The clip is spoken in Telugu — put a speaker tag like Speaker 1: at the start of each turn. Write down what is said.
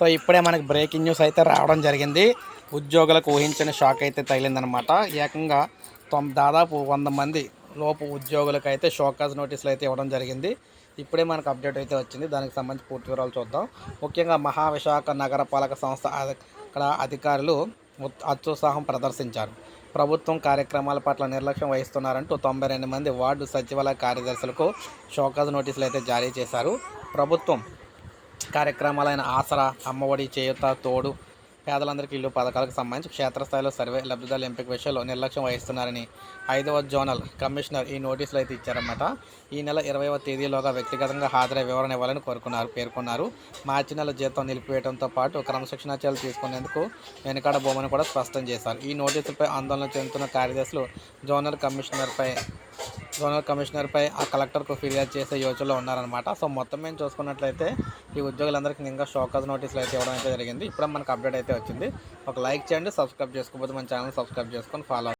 Speaker 1: సో ఇప్పుడే మనకి బ్రేకింగ్ న్యూస్ అయితే రావడం జరిగింది. ఉద్యోగులకు ఊహించని షాక్ అయితే తగిలిందనమాట. ఏకంగా తొమ్ దాదాపు వంద మంది లోపు ఉద్యోగులకు అయితే షోకాజ్ నోటీసులు అయితే ఇవ్వడం జరిగింది. ఇప్పుడే మనకు అప్డేట్ అయితే వచ్చింది. దానికి సంబంధించి పూర్తి వివరాలు చూద్దాం. ముఖ్యంగా మహావిశాఖ నగరపాలక సంస్థ అక్కడ అధికారులు ఉత్- అత్యుత్సాహం ప్రదర్శించారు. ప్రభుత్వం కార్యక్రమాల పట్ల నిర్లక్ష్యం వహిస్తున్నారంటూ తొంభై రెండు మంది వార్డు సచివాలయ కార్యదర్శులకు షోకాజ్ నోటీసులు అయితే జారీ చేశారు. ప్రభుత్వం కార్యక్రమాలైన ఆసరా అమ్మఒడి చేయూత తోడు పేదలందరికీ ఇల్లు పథకాలకు సంబంధించి క్షేత్రస్థాయిలో సర్వే లబ్ధిదారుల ఎంపిక విషయంలో నిర్లక్ష్యం వహిస్తున్నారని ఐదవ జోనల్ కమిషనర్ ఈ నోటీసులు అయితే ఇచ్చారన్నమాట. ఈ నెల ఇరవైవ తేదీలోగా వ్యక్తిగతంగా హాజరై వివరణ ఇవ్వాలని కోరుకున్నారు పేర్కొన్నారు. మార్చి నెల జీతం నిలిపివేయడంతో పాటు క్రమశిక్షణా చర్యలు తీసుకునేందుకు వెనుకాడ బొమ్మను కూడా స్పష్టం చేశారు. ఈ నోటీసులపై ఆందోళన చెందుతున్న కార్యదర్శులు జోనల్ కమిషనర్పై జోనల్ కమిషనర్పై ఆ కలెక్టర్కు ఫిర్యాదు చేసే యోచనలో ఉన్నారనమాట సో మొత్తం మేము చూసుకున్నట్లయితే ఈ ఉద్యోగులందరికీ ఇంకా షోకాజ్ నోటీసులు అయితే ఇవ్వడం అయితే జరిగింది. ఇప్పుడే మనకు అప్డేట్ అయితే వచ్చింది. ఒక లైక్ చేయండి సబ్స్క్రైబ్ చేసుకోకపోతే మన ఛానల్ సబ్స్క్రైబ్ చేసుకొని ఫాలో